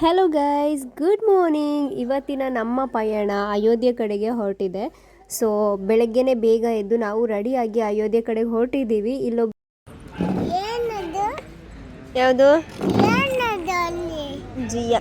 Hello guys good morning ಇವತ್ತಿನ ನಮ್ಮ ಪಯಣ ಅಯೋಧ್ಯೆ ಕಡೆಗೆ ಹೊರಟಿದೆ. ಸೊ ಬೆಳಗ್ಗೆನೆ ಬೇಗ ಎದ್ದು ನಾವು ರೆಡಿಯಾಗಿ ಅಯೋಧ್ಯೆ ಕಡೆಗೆ ಹೊರಟಿದ್ದೀವಿ. ಇಲ್ಲೊಬ್ಬ ಯಾವುದು? ಜಿಯ.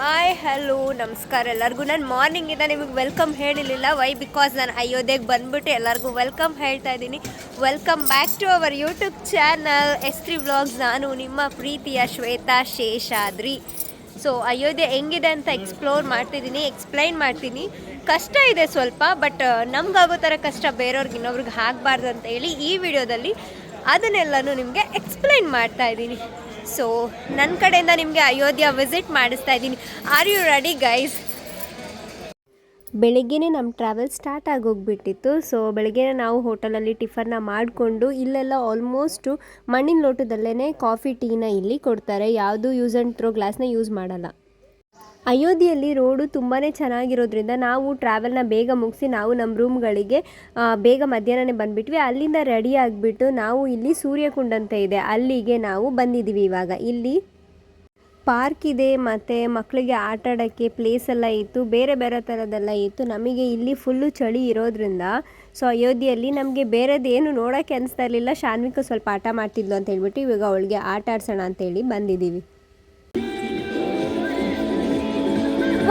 ಹಾಯ್ ಹಲೋ ನಮಸ್ಕಾರ ಎಲ್ಲರಿಗೂ. ನಾನು ಮಾರ್ನಿಂಗಿಂದ ನಿಮಗೆ ವೆಲ್ಕಮ್ ಹೇಳಿರಲಿಲ್ಲ. ವೈ ಬಿಕಾಸ್ ನಾನು ಅಯೋಧ್ಯೆಗೆ ಬಂದ್ಬಿಟ್ಟು ಎಲ್ಲರಿಗೂ ವೆಲ್ಕಮ್ ಹೇಳ್ತಾ ಇದ್ದೀನಿ. Welcome back to our YouTube channel S three vlogs ನಾನು ನಿಮ್ಮ ಪ್ರೀತಿಯ ಶ್ವೇತಾ ಶೇಷಾದ್ರಿ. ಸೊ ಅಯೋಧ್ಯೆ ಹೆಂಗಿದೆ ಅಂತ ಎಕ್ಸ್ಪ್ಲೋರ್ ಮಾಡ್ತಿದ್ದೀನಿ ಎಕ್ಸ್ಪ್ಲೈನ್ ಮಾಡ್ತೀನಿ. ಕಷ್ಟ ಇದೆ ಸ್ವಲ್ಪ ಬಟ್ ನಮ್ಗಾಗೋ ಥರ ಕಷ್ಟ ಬೇರೆಯವ್ರಿಗೆ ಇನ್ನೊಬ್ರಿಗೆ ಆಗಬಾರ್ದು ಅಂತ ಹೇಳಿ ಈ ವಿಡಿಯೋದಲ್ಲಿ ಅದನ್ನೆಲ್ಲನೂ ನಿಮಗೆ ಎಕ್ಸ್ಪ್ಲೈನ್ ಮಾಡ್ತಾ ಇದ್ದೀನಿ. ಸೊ ನನ್ನ ಕಡೆಯಿಂದ ನಿಮಗೆ ಅಯೋಧ್ಯ ವಿಸಿಟ್ ಮಾಡಿಸ್ತಾ ಇದ್ದೀನಿ. ಆರ್ ಯು ರೆಡಿ ಗೈಸ್ ಬೆಳಗ್ಗೆನೇ ನಮ್ಮ ಟ್ರಾವೆಲ್ ಸ್ಟಾರ್ಟ್ ಆಗೋಗ್ಬಿಟ್ಟಿತ್ತು. ಸೊ ಬೆಳಗ್ಗೆ ನಾವು ಹೋಟೆಲಲ್ಲಿ ಟಿಫನ್ನ ಮಾಡಿಕೊಂಡು ಇಲ್ಲೆಲ್ಲ ಆಲ್ಮೋಸ್ಟು ಮಣ್ಣಿನ ಲೋಟದಲ್ಲೇ ಕಾಫಿ ಟೀನ ಇಲ್ಲಿ ಕೊಡ್ತಾರೆ. ಯಾವುದು ಯೂಸ್ ಆ್ಯಂಡ್ ಥ್ರೋ ಗ್ಲಾಸ್ನ ಯೂಸ್ ಮಾಡಲ್ಲ. ಅಯೋಧ್ಯೆಯಲ್ಲಿ ರೋಡು ತುಂಬಾ ಚೆನ್ನಾಗಿರೋದ್ರಿಂದ ನಾವು ಟ್ರಾವೆಲ್ನ ಬೇಗ ಮುಗಿಸಿ ನಾವು ನಮ್ಮ ರೂಮ್ಗಳಿಗೆ ಬೇಗ ಮಧ್ಯಾಹ್ನನೇ ಬಂದುಬಿಟ್ವಿ. ಅಲ್ಲಿಂದ ರೆಡಿ ಆಗಿಬಿಟ್ಟು ನಾವು ಇಲ್ಲಿ ಸೂರ್ಯಕುಂಡ ಅಂತ ಇದೆ. ಅಲ್ಲಿಗೆ ನಾವು ಬಂದಿದ್ದೀವಿ ಇವಾಗ. ಇಲ್ಲಿ ಪಾರ್ಕ್ ಇದೆ, ಮತ್ತು ಮಕ್ಕಳಿಗೆ ಆಟ ಆಡೋಕ್ಕೆ ಪ್ಲೇಸ್ ಎಲ್ಲ ಇತ್ತು, ಬೇರೆ ಬೇರೆ ಥರದ್ದೆಲ್ಲ ಇತ್ತು. ನಮಗೆ ಇಲ್ಲಿ ಫುಲ್ಲು ಚಳಿ ಇರೋದ್ರಿಂದ ಸೊ ಅಯೋಧ್ಯೆಯಲ್ಲಿ ನಮಗೆ ಬೇರೆದೇನು ನೋಡೋಕ್ಕೆ ಅನಿಸ್ತಾ ಇರಲಿಲ್ಲ. ಶಾನ್ವಿಕ ಸ್ವಲ್ಪ ಆಟ ಮಾಡ್ತಿದ್ಲು ಅಂತ ಹೇಳ್ಬಿಟ್ಟು ಇವಾಗ ಅವಳಿಗೆ ಆಟ ಆಡ್ಸೋಣ ಅಂತೇಳಿ ಬಂದಿದ್ದೀವಿ.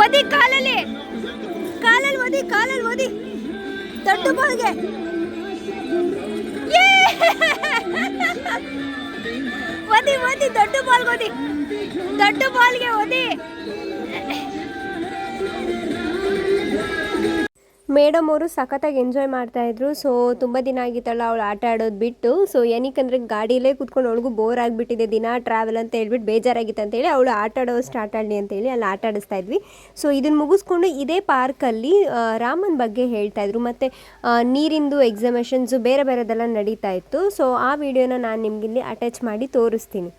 ಓದಿ ಕಾಲಲ್ಲಿ. ಕಾಲಲ್ಲಿ ಓದಿ ಕಾಲಲ್ಲಿ ಓದಿ ದೊಡ್ಡ ಬಾಲ್ಗೆ. ಓದಿ ಓದಿ ದೊಡ್ಡ ಬಾಲ್ಗೆ ಓದಿ ದೊಡ್ಡ ಬಾಲ್ಗೆ ಓದಿ ಮೇಡಮ್ ಅವರು ಸಖತ್ತಾಗಿ ಎಂಜಾಯ್ ಮಾಡ್ತಾ ಇದ್ರು. ಸೊ ತುಂಬ ದಿನ ಆಗಿತ್ತಲ್ಲ ಅವಳು ಆಟ ಆಡೋದು ಬಿಟ್ಟು. ಸೊ ಏನಕ್ಕಂದ್ರೆ ಗಾಡಿಲೇ ಕುತ್ಕೊಂಡು ಅವಳಿಗೂ ಬೋರ್ ಆಗಿಬಿಟ್ಟಿದೆ. ದಿನ ಟ್ರಾವೆಲ್ ಅಂತ ಹೇಳ್ಬಿಟ್ಟು ಬೇಜಾರಾಗಿತ್ತು ಅಂತೇಳಿ ಅವಳು ಆಟ ಆಡೋದು ಸ್ಟಾರ್ಟ್ ಆಡಲಿ ಅಂತೇಳಿ ಅಲ್ಲಿ ಆಟ ಆಡಿಸ್ತಾ ಇದ್ವಿ. ಸೊ ಇದನ್ನು ಮುಗಿಸ್ಕೊಂಡು ಇದೇ ಪಾರ್ಕಲ್ಲಿ ರಾಮನ್ ಬಗ್ಗೆ ಹೇಳ್ತಾ ಇದ್ರು. ಮತ್ತು ನೀರಿಂದು ಎಕ್ಸಾಮಿಷನ್ಸು ಬೇರೆ ಬೇರೆದೆಲ್ಲ ನಡೀತಾ ಇತ್ತು. ಸೊ ಆ ವಿಡಿಯೋನ ನಾನು ನಿಮಗಿಲ್ಲಿ ಅಟ್ಯಾಚ್ ಮಾಡಿ ತೋರಿಸ್ತೀನಿ.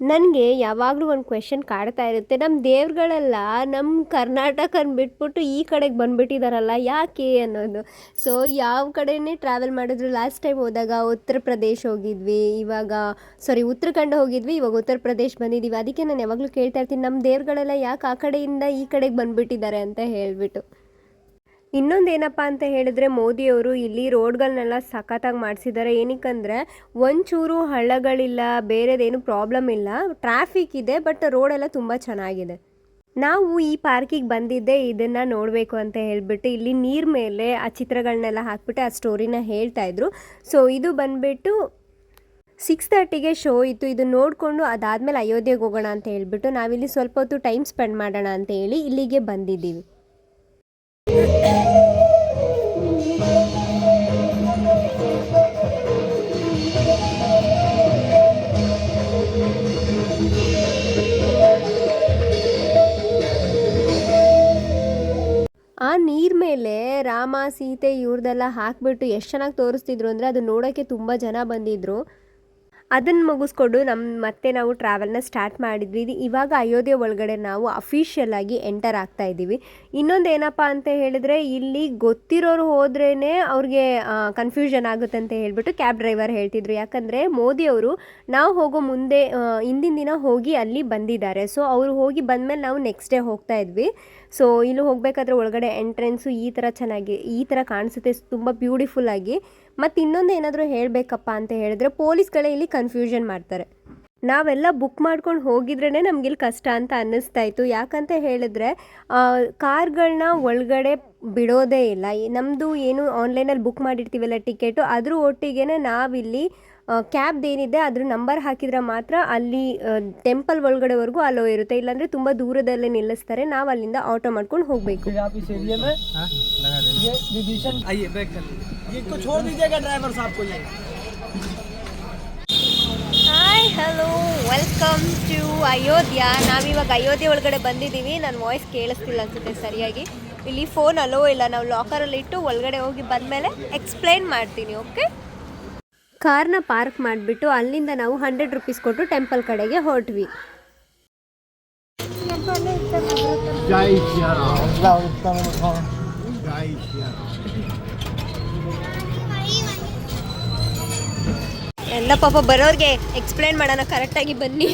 ನನಗೆ ಯಾವಾಗಲೂ ಒಂದು ಕ್ವೆಶನ್ ಕಾಡ್ತಾ ಇರುತ್ತೆ. ನಮ್ಮ ದೇವ್ರುಗಳೆಲ್ಲ ನಮ್ಮ ಕರ್ನಾಟಕನ ಬಿಟ್ಬಿಟ್ಟು ಈ ಕಡೆಗೆ ಬಂದ್ಬಿಟ್ಟಿದಾರಲ್ಲ, ಯಾಕೆ ಅನ್ನೋದು. ಸೊ ಯಾವ ಕಡೆನೇ ಟ್ರಾವೆಲ್ ಮಾಡಿದ್ರು ಲಾಸ್ಟ್ ಟೈಮ್ ಹೋದಾಗ ಉತ್ತರ ಪ್ರದೇಶ ಹೋಗಿದ್ವಿ, ಇವಾಗ ಸಾರಿ ಉತ್ತರಾಖಂಡ ಹೋಗಿದ್ವಿ, ಇವಾಗ ಉತ್ತರ ಪ್ರದೇಶ ಬಂದಿದ್ದೀವಿ ಅದಕ್ಕೆ ನಾನು ಯಾವಾಗಲೂ ಕೇಳ್ತಾ ಇರ್ತೀನಿ ನಮ್ಮ ದೇವ್ರುಗಳೆಲ್ಲ ಯಾಕೆ ಆ ಕಡೆಯಿಂದ ಈ ಕಡೆಗೆ ಬಂದುಬಿಟ್ಟಿದ್ದಾರೆ ಅಂತ ಹೇಳಿಬಿಟ್ಟು. ಇನ್ನೊಂದು ಏನಪ್ಪ ಅಂತ ಹೇಳಿದ್ರೆ ಮೋದಿಯವರು ಇಲ್ಲಿ ರೋಡ್ಗಳನ್ನೆಲ್ಲ ಸಖತ್ತಾಗಿ ಮಾಡಿಸಿದ್ದಾರೆ. ಏನಕ್ಕಂದರೆ ಒಂಚೂರು ಹಳ್ಳಗಳಿಲ್ಲ, ಬೇರೆದೇನು ಪ್ರಾಬ್ಲಮ್ ಇಲ್ಲ. ಟ್ರಾಫಿಕ್ ಇದೆ ಬಟ್ ರೋಡೆಲ್ಲ ತುಂಬ ಚೆನ್ನಾಗಿದೆ. ನಾವು ಈ ಪಾರ್ಕಿಗೆ ಬಂದಿದ್ದೆ ಇದನ್ನು ನೋಡಬೇಕು ಅಂತ ಹೇಳಿಬಿಟ್ಟು ಇಲ್ಲಿ ನೀರ್ ಮೇಲೆ ಆ ಚಿತ್ರಗಳನ್ನೆಲ್ಲ ಹಾಕ್ಬಿಟ್ಟು ಆ ಸ್ಟೋರಿನ ಹೇಳ್ತಾ ಇದ್ರು. ಸೊ ಇದು ಬಂದ್ಬಿಟ್ಟು ಸಿಕ್ಸ್ ತರ್ಟಿಗೆ ಶೋ ಇತ್ತು. ಇದು ನೋಡಿಕೊಂಡು ಅದಾದಮೇಲೆ ಅಯೋಧ್ಯೆಗೆ ಹೋಗೋಣ ಅಂತ ಹೇಳಿಬಿಟ್ಟು ನಾವಿಲ್ಲಿ ಸ್ವಲ್ಪ ಹೊತ್ತು ಟೈಮ್ ಸ್ಪೆಂಡ್ ಮಾಡೋಣ ಅಂತ ಹೇಳಿ ಇಲ್ಲಿಗೆ ಬಂದಿದ್ದೀವಿ. ಆ ನೀರ್ ಮೇಲೆ ರಾಮ, ಸೀತೆ ಇವ್ರದೆಲ್ಲ ಹಾಕ್ಬಿಟ್ಟು ಎಷ್ಟು ಚೆನ್ನಾಗಿ ತೋರಿಸ್ತಿದ್ರು ಅಂದರೆ ಅದು ನೋಡೋಕೆ ತುಂಬ ಜನ ಬಂದಿದ್ರು. ಅದನ್ನು ಮುಗಿಸ್ಕೊಂಡು ನಮ್ಮ ಮತ್ತೆ ನಾವು ಟ್ರಾವೆಲ್ನ ಸ್ಟಾರ್ಟ್ ಮಾಡಿದ್ವಿ. ಇವಾಗ ಅಯೋಧ್ಯೆ ಒಳಗಡೆ ನಾವು ಅಫಿಷಿಯಲ್ ಆಗಿ ಎಂಟರ್ ಆಗ್ತಾ ಇದ್ದೀವಿ ಇನ್ನೊಂದು ಏನಪ್ಪ ಅಂತ ಹೇಳಿದ್ರೆ, ಇಲ್ಲಿ ಗೊತ್ತಿರೋರು ಹೋದ್ರೇ ಅವ್ರಿಗೆ ಕನ್ಫ್ಯೂಷನ್ ಆಗುತ್ತೆ ಅಂತ ಹೇಳಿಬಿಟ್ಟು ಕ್ಯಾಬ್ ಡ್ರೈವರ್ ಹೇಳ್ತಿದ್ರು. ಯಾಕಂದರೆ ಮೋದಿಯವರು ನಾವು ಹೋಗೋ ಮುಂದೆ ಹಿಂದಿನ ದಿನ ಹೋಗಿ ಅಲ್ಲಿ ಬಂದಿದ್ದಾರೆ. ಸೊ ಅವರು ಹೋಗಿ ಬಂದಮೇಲೆ ನಾವು ನೆಕ್ಸ್ಟ್ ಡೇ ಹೋಗ್ತಾ ಇದ್ವಿ. ಸೊ ಇಲ್ಲಿ ಹೋಗಬೇಕಾದ್ರೆ ಒಳಗಡೆ ಎಂಟ್ರೆನ್ಸು ಈ ಥರ ಚೆನ್ನಾಗಿ, ಈ ಥರ ಕಾಣಿಸುತ್ತೆ. ತುಂಬ ಬ್ಯೂಟಿಫುಲ್ ಆಗಿ. ಮತ್ತು ಇನ್ನೊಂದು ಏನಾದರೂ ಹೇಳಬೇಕಪ್ಪ ಅಂತ ಹೇಳಿದ್ರೆ ಪೊಲೀಸ್ಗಳೇ ಇಲ್ಲಿ ಕನ್ಫ್ಯೂಷನ್ ಮಾಡ್ತಾರೆ. ನಾವೆಲ್ಲ ಬುಕ್ ಮಾಡ್ಕೊಂಡು ಹೋಗಿದ್ರೇ ನಮಗಿಲ್ಲಿ ಇಲ್ಲಿ ಕಷ್ಟ ಅಂತ ಅನ್ನಿಸ್ತಾ ಇತ್ತು. ಯಾಕಂತ ಹೇಳಿದ್ರೆ ಕಾರ್ಗಳನ್ನ ಒಳಗಡೆ ಬಿಡೋದೇ ಇಲ್ಲ. ನಮ್ಮದು ಏನು ಆನ್ಲೈನಲ್ಲಿ ಬುಕ್ ಮಾಡಿರ್ತೀವಲ್ಲ ಟಿಕೆಟು ಅದ್ರ ಒಟ್ಟಿಗೆ ನಾವಿಲ್ಲಿ ಕ್ಯಾಬ್ದೇನಿದೆ ಅದ್ರ ನಂಬರ್ ಹಾಕಿದ್ರೆ ಮಾತ್ರ ಅಲ್ಲಿ ಟೆಂಪಲ್ ಒಳಗಡೆವರೆಗೂ ಅಲೋ ಇರುತ್ತೆ. ಇಲ್ಲಾಂದರೆ ತುಂಬ ದೂರದಲ್ಲೇ ನಿಲ್ಲಿಸ್ತಾರೆ. ನಾವು ಅಲ್ಲಿಂದ ಆಟೋ ಮಾಡ್ಕೊಂಡು ಹೋಗಬೇಕು. फिर आप इस एरिया में ये विभीषण आइए बैक कर लीजिए इसको छोड़ दीजिएगा ड्राइवर साहब को ये hi hello welcome to Ayodhya ನಾವಿವಾಗ ಅಯೋಧ್ಯೆ ಒಳಗಡೆ ಬಂದಿದ್ದೀವಿ ನನ್ನ ವಾಯ್ಸ್ ಕೇಳಿಸ್ತಿಲ್ಲ ಅನ್ಸುತ್ತೆ ಸರಿಯಾಗಿ ಇಲ್ಲಿ ಫೋನ್ ಅಲೋ ಇಲ್ಲ ನಾವು ಲಾಕರಲ್ಲಿ ಇಟ್ಟು ಒಳಗಡೆ ಹೋಗಿ ಬಂದಮೇಲೆ ಎಕ್ಸ್ಪ್ಲೈನ್ ಮಾಡ್ತೀನಿ ಓಕೆ ಕಾರ್ನ ಪಾರ್ಕ್ ಮಾಡಿಬಿಟ್ಟು ಅಲ್ಲಿಂದ ನಾವು ಹಂಡ್ರೆಡ್ ರುಪೀಸ್ ಕೊಟ್ಟು ಟೆಂಪಲ್ ಕಡೆಗೆ ಹೊರಟ್ವಿ जय ಎಲ್ಲ ಪಾಪ ಬರೋರಿಗೆ ಎಕ್ಸ್ಪ್ಲೈನ್ ಮಾಡೋಣ ಕರೆಕ್ಟಾಗಿ ಬನ್ನಿ.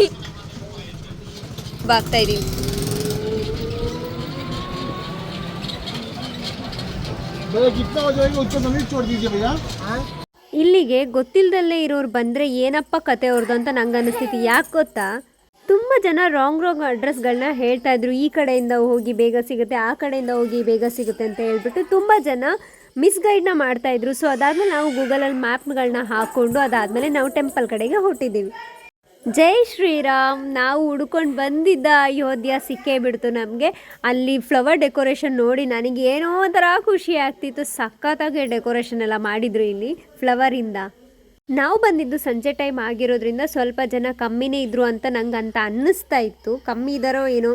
ಬಾಗ್ತಾ ಇದ್ದೀವಿ ಇಲ್ಲಿಗೆ ಗೊತ್ತಿಲ್ಲದಲ್ಲೇ ಇರೋರು ಬಂದ್ರೆ ಏನಪ್ಪ ಕತೆ ಅವ್ರದ್ದು ಅಂತ ನಂಗೆ ಅನಿಸ್ತಿತ್ತು. ಯಾಕೆ ಗೊತ್ತಾ? ತುಂಬ ಜನ ರಾಂಗ್ ರಾಂಗ್ ಅಡ್ರೆಸ್ಗಳನ್ನ ಹೇಳ್ತಾ ಇದ್ರು. ಈ ಕಡೆಯಿಂದ ಹೋಗಿ ಬೇಗ ಸಿಗುತ್ತೆ, ಆ ಕಡೆಯಿಂದ ಹೋಗಿ ಬೇಗ ಸಿಗುತ್ತೆ ಅಂತ ಹೇಳ್ಬಿಟ್ಟು ತುಂಬ ಜನ ಮಿಸ್ಗೈಡ್ನ ಮಾಡ್ತಾ ಇದ್ರು. ಸೊ ಅದಾದ್ಮೇಲೆ ನಾವು ಗೂಗಲಲ್ಲಿ ಮ್ಯಾಪ್ಗಳನ್ನ ಹಾಕ್ಕೊಂಡು ಅದಾದಮೇಲೆ ನಾವು ಟೆಂಪಲ್ ಕಡೆಗೆ ಹೊರಟಿದ್ದೀವಿ ಜೈ ಶ್ರೀರಾಮ್, ನಾವು ಹುಡ್ಕೊಂಡು ಬಂದಿದ್ದ ಅಯೋಧ್ಯ ಸಿಕ್ಕೇ ಬಿಡ್ತು ನಮಗೆ. ಅಲ್ಲಿ ಫ್ಲವರ್ ಡೆಕೋರೇಷನ್ ನೋಡಿ ನನಗೆ ಏನೋ ಒಂಥರ ಖುಷಿ ಆಗ್ತಿತ್ತು. ಸಖತ್ತಾಗಿ ಡೆಕೋರೇಷನ್ ಎಲ್ಲ ಮಾಡಿದ್ರು ಇಲ್ಲಿ ಫ್ಲವರಿಂದ ನಾವು ಬಂದಿದ್ದು ಸಂಜೆ ಟೈಮ್ ಆಗಿರೋದ್ರಿಂದ ಸ್ವಲ್ಪ ಜನ ಕಮ್ಮಿನೇ ಇದ್ರು ಅಂತ ನಂಗೆ ಅಂತ ಅನ್ನಿಸ್ತಾ ಇತ್ತು. ಕಮ್ಮಿ ಇದ್ದಾರೋ ಏನೋ.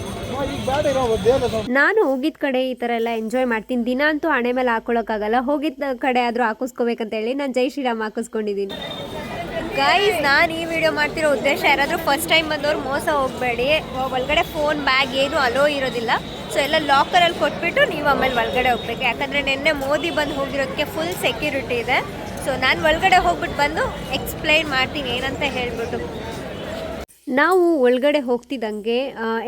ನಾನು ಹೋಗಿದ ಕಡೆ ಈ ಥರ ಎಲ್ಲ ಎಂಜಾಯ್ ಮಾಡ್ತೀನಿ. ದಿನ ಅಂತೂ ಹಣೆ ಮೇಲೆ ಹಾಕೊಳ್ಳೋಕ್ಕಾಗಲ್ಲ ಹೋಗಿದ್ದ ಕಡೆ ಆದರೂ ಹಾಕಿಸ್ಕೋಬೇಕಂತ ಹೇಳಿ ನಾನು ಜೈ ಶ್ರೀರಾಮ್ ಹಾಕಿಸ್ಕೊಂಡಿದ್ದೀನಿ. ಗೈಸ್ ನಾನು ಈ ವಿಡಿಯೋ ಮಾಡ್ತಿರೋ ಉದ್ದೇಶ ಯಾರಾದರೂ ಫಸ್ಟ್ ಟೈಮ್ ಬಂದವ್ರು ಮೋಸ ಹೋಗಬೇಡಿ. ಒಳಗಡೆ ಫೋನ್ ಬ್ಯಾಗ್ ಏನು ಅಲೋ ಇರೋದಿಲ್ಲ. ಸೊ ಎಲ್ಲ ಲಾಕರಲ್ಲಿ ಕೊಟ್ಬಿಟ್ಟು ನೀವು ಆಮೇಲೆ ಒಳಗಡೆ ಹೋಗ್ಬೇಕು. ಯಾಕಂದರೆ ನಿನ್ನೆ ಮೋದಿ ಬಂದು ಹೋಗಿರೋದಕ್ಕೆ ಫುಲ್ ಸೆಕ್ಯೂರಿಟಿ ಇದೆ. ಸೊ ನಾನು ಒಳಗಡೆ ಹೋಗ್ಬಿಟ್ಟು ಬಂದು ಎಕ್ಸ್ಪ್ಲೈನ್ ಮಾಡ್ತೀನಿ ಏನಂತ ಹೇಳ್ಬಿಟ್ಟು. ನಾವು ಒಳಗಡೆ ಹೋಗ್ತಿದ್ದಂಗೆ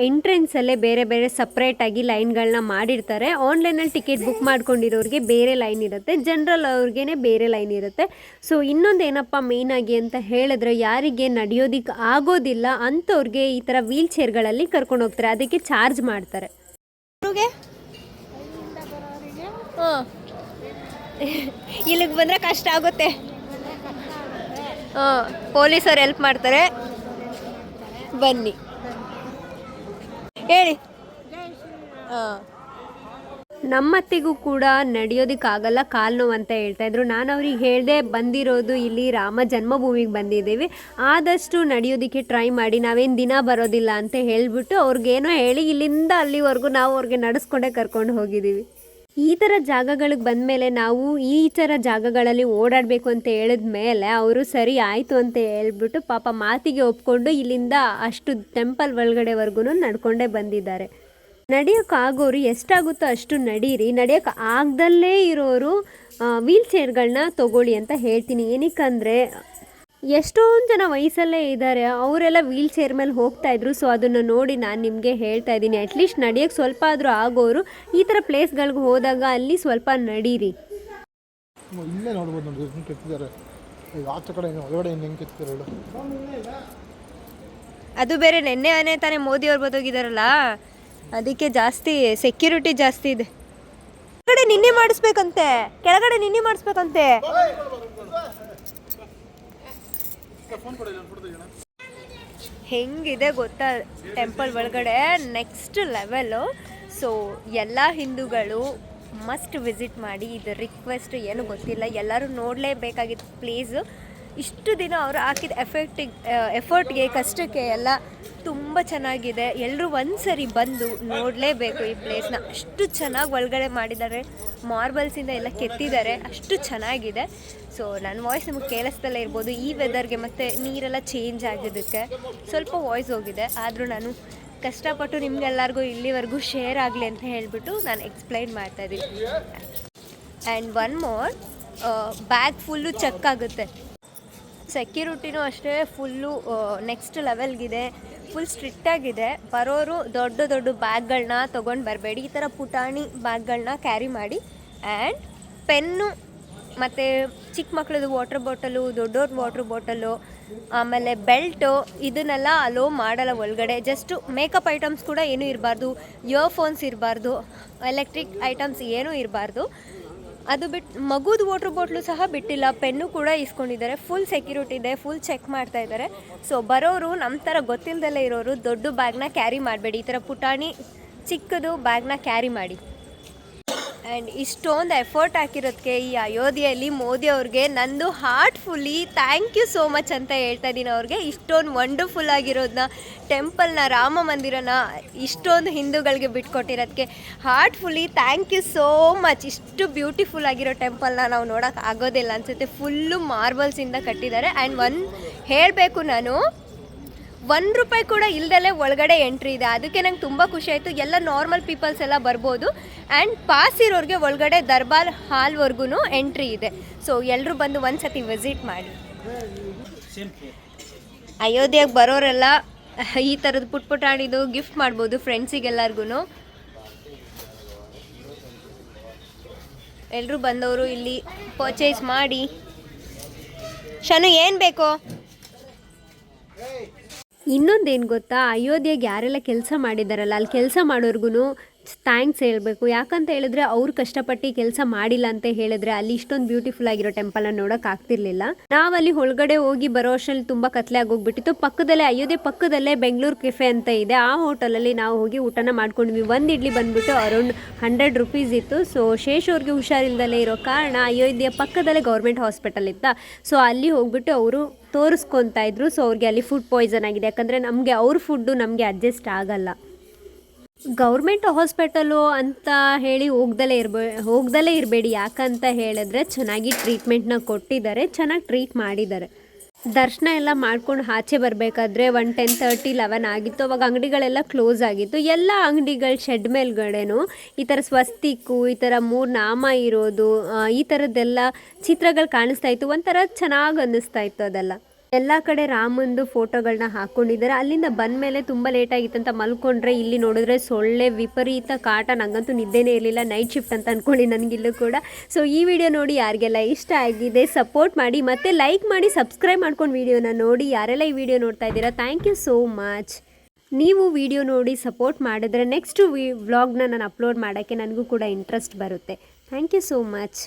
ಎಂಟ್ರೆನ್ಸಲ್ಲೇ ಬೇರೆ ಬೇರೆ ಸಪ್ರೇಟಾಗಿ ಲೈನ್ಗಳನ್ನ ಮಾಡಿರ್ತಾರೆ. ಆನ್ಲೈನಲ್ಲಿ ಟಿಕೆಟ್ ಬುಕ್ ಮಾಡ್ಕೊಂಡಿರೋರಿಗೆ ಬೇರೆ ಲೈನ್ ಇರುತ್ತೆ. ಜನರಲ್ ಅವ್ರಿಗೇ ಬೇರೆ ಲೈನ್ ಇರುತ್ತೆ. ಸೊ ಇನ್ನೊಂದು ಏನಪ್ಪ ಮೇಯ್ನಾಗಿ ಅಂತ ಹೇಳಿದ್ರೆ, ಯಾರಿಗೆ ನಡೆಯೋದಿಕ್ಕೆ ಆಗೋದಿಲ್ಲ ಅಂಥವ್ರಿಗೆ ಈ ಥರ ವೀಲ್ ಚೇರ್ಗಳಲ್ಲಿ ಕರ್ಕೊಂಡು ಹೋಗ್ತಾರೆ. ಅದಕ್ಕೆ ಚಾರ್ಜ್ ಮಾಡ್ತಾರೆ. ಇಲ್ಲಿಗೆ ಬಂದರೆ ಕಷ್ಟ ಆಗುತ್ತೆ. ಹಾಂ ಪೊಲೀಸರು ಹೆಲ್ಪ್ ಮಾಡ್ತಾರೆ. ಬನ್ನಿ. ಹೇಳಿ. ಹಾಂ. ನಮ್ಮತ್ತೆಗೂ ಕೂಡ ನಡೆಯೋದಕ್ಕಾಗಲ್ಲ ಕಾಲು ನೋವು ಅಂತ ಹೇಳ್ತಾ ಇದ್ರು. ನಾನು ಅವ್ರಿಗೆ ಹೇಳದೆ ಬಂದಿರೋದು ಇಲ್ಲಿ ರಾಮ ಜನ್ಮಭೂಮಿಗೆ ಬಂದಿದ್ದೀವಿ. ಆದಷ್ಟು ನಡೆಯೋದಕ್ಕೆ ಟ್ರೈ ಮಾಡಿ. ನಾವೇನು ದಿನ ಬರೋದಿಲ್ಲ ಅಂತ ಹೇಳಿಬಿಟ್ಟು ಅವ್ರಿಗೇನೋ ಹೇಳಿ ಇಲ್ಲಿಂದ ಅಲ್ಲಿವರೆಗೂ ನಾವು ಅವ್ರಿಗೆ ನಡೆಸ್ಕೊಂಡೇ ಕರ್ಕೊಂಡು ಹೋಗಿದ್ದೀವಿ. ಈ ಥರ ಜಾಗಗಳಿಗೆ ಬಂದಮೇಲೆ ನಾವು ಈ ಥರ ಜಾಗಗಳಲ್ಲಿ ಓಡಾಡಬೇಕು ಅಂತ ಹೇಳಿದ ಮೇಲೆ ಅವರು ಸರಿ ಆಯಿತು ಅಂತ ಹೇಳ್ಬಿಟ್ಟು ಪಾಪ ಮಾತಿಗೆ ಒಪ್ಕೊಂಡು ಇಲ್ಲಿಂದ ಅಷ್ಟು ಟೆಂಪಲ್ ಒಳಗಡೆವರೆಗೂ ನಡ್ಕೊಂಡೇ ಬಂದಿದ್ದಾರೆ. ನಡೆಯೋಕ್ಕಾಗೋರು ಎಷ್ಟಾಗುತ್ತೋ ಅಷ್ಟು ನಡೀರಿ. ನಡೆಯೋಕೆ ಆಗ್ದಲ್ಲೇ ಇರೋರು ವೀಲ್ ಚೇರ್ಗಳನ್ನ ತಗೊಳ್ಳಿ ಅಂತ ಹೇಳ್ತೀನಿ. ಏನಕ್ಕಂದರೆ ಎಷ್ಟೊಂದು ಜನ ವಯಸ್ಸಲ್ಲೇ ಇದ್ದಾರೆ ಅವರೆಲ್ಲ ವೀಲ್ ಚೇರ್ ಮೇಲೆ ಹೋಗ್ತಾ ಇದ್ರು. ಸೊ ಅದನ್ನು ನೋಡಿ ನಾನು ನಿಮಗೆ ಹೇಳ್ತಾ ಇದ್ದೀನಿ. ಅಟ್ಲೀಸ್ಟ್ ನಡೆಯೋಕ್ಕೆ ಸ್ವಲ್ಪ ಆದರೂ ಆಗೋರು ಈ ಥರ ಪ್ಲೇಸ್ಗಳಿಗೆ ಹೋದಾಗ ಅಲ್ಲಿ ಸ್ವಲ್ಪ ನಡೀರಿ. ಇಲ್ಲೇ ನೋಡ್ಬೋದು ನೋಡಿ ಹೆಂಗೆ ಕೆತ್ತಿದ್ದಾರೆ. ಈಗ ಆಚೆ ಕಡೆ ಒಳಗಡೆ ಇನ್ನು ಹೆಂಗೆ ಕೆತ್ತಿದ್ದಾರೆ ಹೇಳು. ಅದು ಬೇರೆ ನೆನ್ನೆ ಆನೆ ತಾನೇ ಮೋದಿ ಅವ್ರು ಬದೋಗಿದಾರಲ್ಲ ಅದಕ್ಕೆ ಜಾಸ್ತಿ ಸೆಕ್ಯೂರಿಟಿ ಜಾಸ್ತಿ ಇದೆ. ಕೆಳಗಡೆ ನಿನ್ನೆ ಮಾಡಿಸ್ಬೇಕಂತೆ ಕೆಳಗಡೆ ನಿನ್ನೆ ಮಾಡಿಸ್ಬೇಕಂತೆ. ಹೆಂಗಿದೆ ಗೊತ್ತಾ ಟೆಂಪಲ್ ಒಳಗಡೆ? ನೆಕ್ಸ್ಟ್ ಲೆವೆಲು ಸೊ ಎಲ್ಲ ಹಿಂದೂಗಳು ಮಸ್ಟ್ ವಿಸಿಟ್ ಮಾಡಿ ಇದು ರಿಕ್ವೆಸ್ಟ್ ಏನು ಗೊತ್ತಿಲ್ಲ. ಎಲ್ಲರೂ ನೋಡಲೇಬೇಕಾಗಿತ್ತು ಪ್ಲೇಸು ಇಷ್ಟು ದಿನ ಅವರು ಹಾಕಿದ ಎಫೆಕ್ಟಿಗೆ ಎಫರ್ಟ್ಗೆ ಕಷ್ಟಕ್ಕೆ ಎಲ್ಲ ತುಂಬ ಚೆನ್ನಾಗಿದೆ. ಎಲ್ಲರೂ ಒಂದ್ಸರಿ ಬಂದು ನೋಡಲೇಬೇಕು ಈ ಪ್ಲೇಸ್ನ ಅಷ್ಟು ಚೆನ್ನಾಗಿ ಒಳಗಡೆ ಮಾಡಿದ್ದಾರೆ. ಮಾರ್ಬಲ್ಸಿಂದ ಎಲ್ಲ ಕೆತ್ತಿದ್ದಾರೆ. ಅಷ್ಟು ಚೆನ್ನಾಗಿದೆ. ಸೊ ನನ್ನ ವಾಯ್ಸ್ ನಿಮಗೆ ಕೇಳಿಸ್ದಲ್ಲೇ ಇರ್ಬೋದು. ಈ ವೆದರ್ಗೆ ಮತ್ತು ನೀರೆಲ್ಲ ಚೇಂಜ್ ಆಗಿದ್ದಕ್ಕೆ ಸ್ವಲ್ಪ ವಾಯ್ಸ್ ಹೋಗಿದೆ. ಆದರೂ ನಾನು ಕಷ್ಟಪಟ್ಟು ನಿಮ್ಗೆಲ್ಲರಿಗೂ ಇಲ್ಲಿವರೆಗೂ ಶೇರ್ ಆಗಲಿ ಅಂತ ಹೇಳಿಬಿಟ್ಟು ನಾನು ಎಕ್ಸ್ಪ್ಲೈನ್ ಮಾಡ್ತಾಯಿದ್ದೀನಿ and one more bag full check ಆಗುತ್ತೆ ಸೆಕ್ಯೂರಿಟಿನೂ ಅಷ್ಟೇ ಫುಲ್ಲು ನೆಕ್ಸ್ಟ್ ಲೆವೆಲ್ಗಿದೆ ಫುಲ್ ಸ್ಟ್ರಿಕ್ಟಾಗಿದೆ ಬರೋರು ದೊಡ್ಡ ದೊಡ್ಡ ಬ್ಯಾಗ್ಗಳನ್ನ ತೊಗೊಂಡು ಬರಬೇಡಿ. ಈ ಥರ ಪುಟಾಣಿ ಬ್ಯಾಗ್ಗಳನ್ನ ಕ್ಯಾರಿ ಮಾಡಿ. ಆ್ಯಂಡ್ ಪೆನ್ನು ಮತ್ತು ಚಿಕ್ಕ ಮಕ್ಕಳದು ವಾಟರ್ ಬಾಟಲು ದೊಡ್ಡವ್ರ ವಾಟರ್ ಬಾಟಲು ಆಮೇಲೆ ಬೆಲ್ಟು ಇದನ್ನೆಲ್ಲ ಅಲೋ ಮಾಡಲ್ಲ ಒಳಗಡೆ. ಜಸ್ಟು ಮೇಕಪ್ ಐಟಮ್ಸ್ ಕೂಡ ಏನೂ ಇರಬಾರ್ದು. ಇಯರ್ಫೋನ್ಸ್ ಇರಬಾರ್ದು. ಎಲೆಕ್ಟ್ರಿಕ್ ಐಟಮ್ಸ್ ಏನೂ ಇರಬಾರ್ದು. ಅದು ಬಿಟ್ಟು ಮಗುದು ವಾಟರ್ ಬಾಟ್ಲು ಸಹ ಬಿಟ್ಟಿಲ್ಲ. ಪೆನ್ನು ಕೂಡ ಇಸ್ಕೊಂಡಿದ್ದಾರೆ. ಫುಲ್ ಸೆಕ್ಯೂರಿಟಿ ಇದೆ. ಫುಲ್ ಚೆಕ್ ಮಾಡ್ತಾ ಇದ್ದಾರೆ. ಸೊ ಬರೋರು ನಮ್ಮ ಥರ ಗೊತ್ತಿಲ್ಲದಲ್ಲೇ ಇರೋರು ದೊಡ್ಡ ಬ್ಯಾಗ್ನ ಕ್ಯಾರಿ ಮಾಡಬೇಡಿ. ಈ ಥರ ಪುಟಾಣಿ ಚಿಕ್ಕದು ಬ್ಯಾಗ್ನ ಕ್ಯಾರಿ ಮಾಡಿ. ಆ್ಯಂಡ್ ಇಷ್ಟೊಂದು ಎಫರ್ಟ್ ಹಾಕಿರೋದಕ್ಕೆ ಈ ಅಯೋಧ್ಯೆಯಲ್ಲಿ ಮೋದಿ ಅವ್ರಿಗೆ ನಂದು heartfully thank you so much ಅಂತ ಹೇಳ್ತಾ ಇದ್ದೀನಿ ಅವ್ರಿಗೆ. ಇಷ್ಟೊಂದು ವಂಡರ್ಫುಲ್ ಆಗಿರೋದನ್ನ ಟೆಂಪಲ್ನ ರಾಮ ಮಂದಿರನ, ಇಷ್ಟೊಂದು ಹಿಂದೂಗಳಿಗೆ ಬಿಟ್ಕೊಟ್ಟಿರೋದಕ್ಕೆ heartfully thank you so much ಇಷ್ಟು ಬ್ಯೂಟಿಫುಲ್ ಆಗಿರೋ ಟೆಂಪಲ್ನ ನಾವು ನೋಡೋಕೆ ಆಗೋದಿಲ್ಲ ಅನಿಸುತ್ತೆ. ಫುಲ್ಲು ಮಾರ್ಬಲ್ಸಿಂದ ಕಟ್ಟಿದ್ದಾರೆ. ಆ್ಯಂಡ್ ಒಂದು ಹೇಳಬೇಕು ನಾನು ಒಂದು ರೂಪಾಯಿ ಕೂಡ ಇಲ್ದಲೆ ಒಳಗಡೆ ಎಂಟ್ರಿ ಇದೆ. ಅದಕ್ಕೆ ನಂಗೆ ತುಂಬ ಖುಷಿ ಆಯಿತು. ಎಲ್ಲ ನಾರ್ಮಲ್ ಪೀಪಲ್ಸ್ ಎಲ್ಲ ಬರ್ಬೋದು. ಆ್ಯಂಡ್ ಪಾಸ್ ಇರೋರಿಗೆ ಒಳಗಡೆ ದರ್ಬಾರ್ ಹಾಲ್ವರೆಗೂ ಎಂಟ್ರಿ ಇದೆ. ಸೊ ಎಲ್ಲರೂ ಬಂದು ಒಂದು ಸತಿ ವಿಸಿಟ್ ಮಾಡಿ. ಅಯೋಧ್ಯೆಗೆ ಬರೋರೆಲ್ಲ ಈ ಥರದ್ದು ಪುಟ್ ಪುಟಾಣಿದು ಗಿಫ್ಟ್ ಮಾಡ್ಬೋದು ಫ್ರೆಂಡ್ಸಿಗೆಲ್ಲರಿಗೂ ಎಲ್ಲರೂ ಬಂದವರು ಇಲ್ಲಿ ಪರ್ಚೇಸ್ ಮಾಡಿ. ಶನು, ಏನು ಬೇಕು? ಇನ್ನೊಂದೇನು ಗೊತ್ತಾ? ಅಯೋಧ್ಯೆಗೆ ಯಾರೆಲ್ಲ ಕೆಲಸ ಮಾಡಿದಾರಲ್ಲ ಅಲ್ಲಿ ಕೆಲಸ ಮಾಡೋರ್ಗು ಥ್ಯಾಂಕ್ಸ್ ಹೇಳಬೇಕು. ಯಾಕಂತ ಹೇಳಿದ್ರೆ ಅವ್ರು ಕಷ್ಟಪಟ್ಟು ಕೆಲಸ ಮಾಡಿಲ್ಲ ಅಂತ ಹೇಳಿದ್ರೆ ಅಲ್ಲಿ ಇಷ್ಟೊಂದು ಬ್ಯೂಟಿಫುಲ್ ಆಗಿರೋ ಟೆಂಪಲ್ನ ನೋಡೋಕೆ ಆಗ್ತಿರ್ಲಿಲ್ಲ. ನಾವು ಅಲ್ಲಿ ಒಳಗಡೆ ಹೋಗಿ ಬರೋ ಅಷ್ಟರಲ್ಲಿ ತುಂಬ ಕತ್ಲೆ ಆಗೋಗ್ಬಿಟ್ಟಿತ್ತು. ಪಕ್ಕದಲ್ಲೇ, ಅಯೋಧ್ಯೆ ಪಕ್ಕದಲ್ಲೇ ಬೆಂಗಳೂರು ಕೆಫೆ ಅಂತ ಇದೆ. ಆ ಹೋಟೆಲಲ್ಲಿ ನಾವು ಹೋಗಿ ಊಟನ ಮಾಡ್ಕೊಂಡ್ವಿ. ಒಂದು ಇಡ್ಲಿ ಬಂದ್ಬಿಟ್ಟು ಅರೌಂಡ್ ಹಂಡ್ರೆಡ್ ರುಪೀಸ್ ಇತ್ತು. ಸೊ ಶೇಷ್ ಅವ್ರಿಗೆ ಹುಷಾರಿಲ್ದಲೇ ಇರೋ ಕಾರಣ ಅಯೋಧ್ಯೆ ಪಕ್ಕದಲ್ಲೇ ಗೌರ್ಮೆಂಟ್ ಹಾಸ್ಪಿಟಲ್ ಇತ್ತ. ಸೊ ಅಲ್ಲಿ ಹೋಗ್ಬಿಟ್ಟು ಅವರು ತೋರಿಸ್ಕೊತಾ ಇದ್ರು. ಸೊ ಅವ್ರಿಗೆ ಅಲ್ಲಿ ಫುಡ್ ಪಾಯ್ಸನ್ ಆಗಿದೆ. ಯಾಕಂದರೆ ನಮಗೆ ಅವ್ರ ಫುಡ್ಡು ನಮಗೆ ಅಡ್ಜಸ್ಟ್ ಆಗಲ್ಲ. ಗೌರ್ಮೆಂಟ್ ಹಾಸ್ಪಿಟಲು ಅಂತ ಹೇಳಿ ಹೋಗ್ದಲೇ ಇರ್ಬೇ, ಹೋಗ್ದಲೇ ಇರಬೇಡಿ. ಯಾಕಂತ ಹೇಳಿದ್ರೆ ಚೆನ್ನಾಗಿ ಟ್ರೀಟ್ಮೆಂಟ್ನ ಕೊಟ್ಟಿದ್ದಾರೆ, ಚೆನ್ನಾಗಿ ಟ್ರೀಟ್ ಮಾಡಿದ್ದಾರೆ. ದರ್ಶನ ಎಲ್ಲ ಮಾಡ್ಕೊಂಡು ಆಚೆ ಬರಬೇಕಾದ್ರೆ ಒನ್ ಟೆನ್ ತರ್ಟಿ, ಲೆವೆನ್ ಆಗಿತ್ತು. ಅವಾಗ ಅಂಗಡಿಗಳೆಲ್ಲ ಕ್ಲೋಸ್ ಆಗಿತ್ತು. ಎಲ್ಲ ಅಂಗಡಿಗಳ ಶೆಡ್ ಮೇಲ್ಗಡೆನೂ ಈ ಥರ ಸ್ವಸ್ತಿಕ್ಕು, ಈ ಥರ ಮೂರು ನಾಮ ಇರೋದು ಈ ಥರದ್ದೆಲ್ಲ ಚಿತ್ರಗಳು ಕಾಣಿಸ್ತಾ ಇತ್ತು. ಒಂಥರ ಚೆನ್ನಾಗಿ ಅನ್ನಿಸ್ತಾ ಇತ್ತು ಅದೆಲ್ಲ. ಎಲ್ಲ ಕಡೆ ರಾಮಂದು ಫೋಟೋಗಳನ್ನ ಹಾಕೊಂಡಿದ್ದಾರೆ. ಅಲ್ಲಿಂದ ಬಂದ ಮೇಲೆ ತುಂಬ ಲೇಟ್ ಆಗಿತ್ತಂತ ಮಲ್ಕೊಂಡ್ರೆ ಇಲ್ಲಿ ನೋಡಿದ್ರೆ ಸೊಳ್ಳೆ, ವಿಪರೀತ ಕಾಟ. ನಂಗಂತೂ ನಿದ್ದೆನೇ ಇರಲಿಲ್ಲ. ನೈಟ್ ಶಿಫ್ಟ್ ಅಂತ ಅಂದ್ಕೊಳ್ಳಿ ನನಗಿಲ್ಲೂ ಕೂಡ. ಸೊ ಈ ವಿಡಿಯೋ ನೋಡಿ ಯಾರಿಗೆಲ್ಲ ಇಷ್ಟ ಆಗಿದೆ ಸಪೋರ್ಟ್ ಮಾಡಿ. ಮತ್ತೆ ಲೈಕ್ ಮಾಡಿ ಸಬ್ಸ್ಕ್ರೈಬ್ ಮಾಡ್ಕೊಂಡು ವಿಡಿಯೋನ ನೋಡಿ. ಯಾರೆಲ್ಲ ಈ ವಿಡಿಯೋ ನೋಡ್ತಾ ಇದ್ದೀರಾ ಥ್ಯಾಂಕ್ ಯು ಸೋ ಮಚ್ ನೀವು ವಿಡಿಯೋ ನೋಡಿ ಸಪೋರ್ಟ್ ಮಾಡಿದ್ರೆ ನೆಕ್ಸ್ಟ್ ವಿ ವ್ಲಾಗ್ನ ನಾನು ಅಪ್ಲೋಡ್ ಮಾಡೋಕ್ಕೆ ನನಗೂ ಕೂಡ ಇಂಟ್ರೆಸ್ಟ್ ಬರುತ್ತೆ. Thank you so much